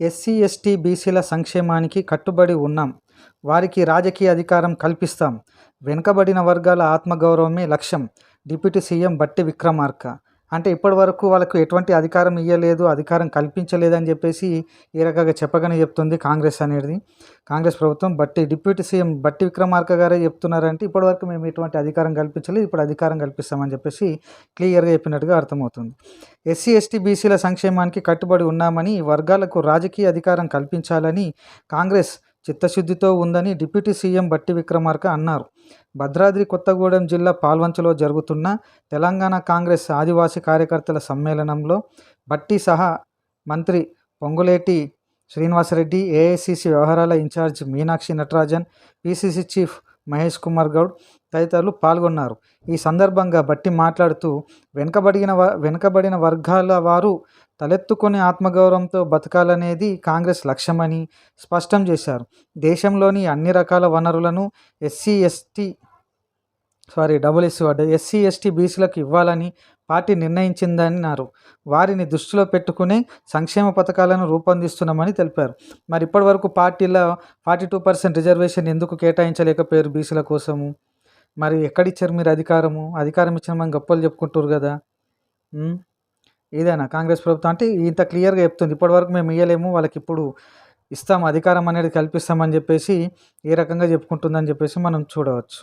SC ST బీసీల సంక్షేమానికి కట్టుబడి ఉన్నాం. వారికి రాజకీయ అధికారం కల్పిస్తాం. వెనుకబడిన వర్గాల ఆత్మగౌరవమే లక్ష్యం. డిప్యూటీ సీఎం బట్టి విక్రమార్క అంటే ఇప్పటి వరకు వాళ్ళకు ఎటువంటి అధికారం ఇవ్వలేదు అధికారం కల్పించలేదని చెప్పేసి ఈ రకంగా చెప్పగానే చెప్తుంది కాంగ్రెస్ అనేది. కాంగ్రెస్ ప్రభుత్వం బట్టి డిప్యూటీ సీఎం బట్టి విక్రమార్క గారే చెప్తున్నారంటే ఇప్పటివరకు మేము ఎటువంటి అధికారం కల్పించలేదు ఇప్పుడు అధికారం కల్పిస్తామని చెప్పేసి క్లియర్గా చెప్పినట్టుగా అర్థమవుతుంది. ఎస్సీ ఎస్టీ బీసీల సంక్షేమానికి కట్టుబడి ఉన్నామని వర్గాలకు రాజకీయ అధికారం కల్పించాలని కాంగ్రెస్ చిత్తశుద్ధితో ఉందని డిప్యూటీ సీఎం బట్టి విక్రమార్క అన్నారు. భద్రాద్రి కొత్తగూడెం జిల్లా పాల్వంచలో జరుగుతున్న తెలంగాణ కాంగ్రెస్ ఆదివాసీ కార్యకర్తల సమ్మేళనంలో బట్టి సహా మంత్రి పొంగులేటి శ్రీనివాసరెడ్డి ఏఐసిసి వ్యవహారాల in charge Meenakshi Natarajan PCC chief Mahesh Kumar Goud తదితరులు పాల్గొన్నారు. ఈ సందర్భంగా బట్టి మాట్లాడుతూ వెనుకబడిన వ వెనుకబడిన వర్గాల వారు తలెత్తుకొని ఆత్మగౌరవంతో బతకాలనేది కాంగ్రెస్ లక్ష్యమని స్పష్టం చేశారు. దేశంలోని అన్ని రకాల వనరులను SC ST sorry double SC word SC ST బీసీలకు ఇవ్వాలని పార్టీ నిర్ణయించిందన్నారు. వారిని దృష్టిలో పెట్టుకునే సంక్షేమ పథకాలను రూపొందిస్తున్నామని తెలిపారు. మరి ఇప్పటివరకు పార్టీలో ఫార్టీ టూ పర్సెంట్ రిజర్వేషన్ ఎందుకు కేటాయించలేకపోయారు బీసీల కోసము? మరి ఎక్కడిచ్చారు మీరు అధికారము? అధికారం ఇచ్చిన మనం గొప్పలు చెప్పుకుంటారు కదా. ఇదేనా కాంగ్రెస్ ప్రభుత్వం అంటే ఇంత క్లియర్గా చెప్తుంది. ఇప్పటివరకు మేము ఇవ్వలేము వాళ్ళకి ఇప్పుడు ఇస్తాం అధికారం అనేది కల్పిస్తామని చెప్పేసి ఏ రకంగా చెప్పుకుంటుందని చెప్పేసి మనం చూడవచ్చు.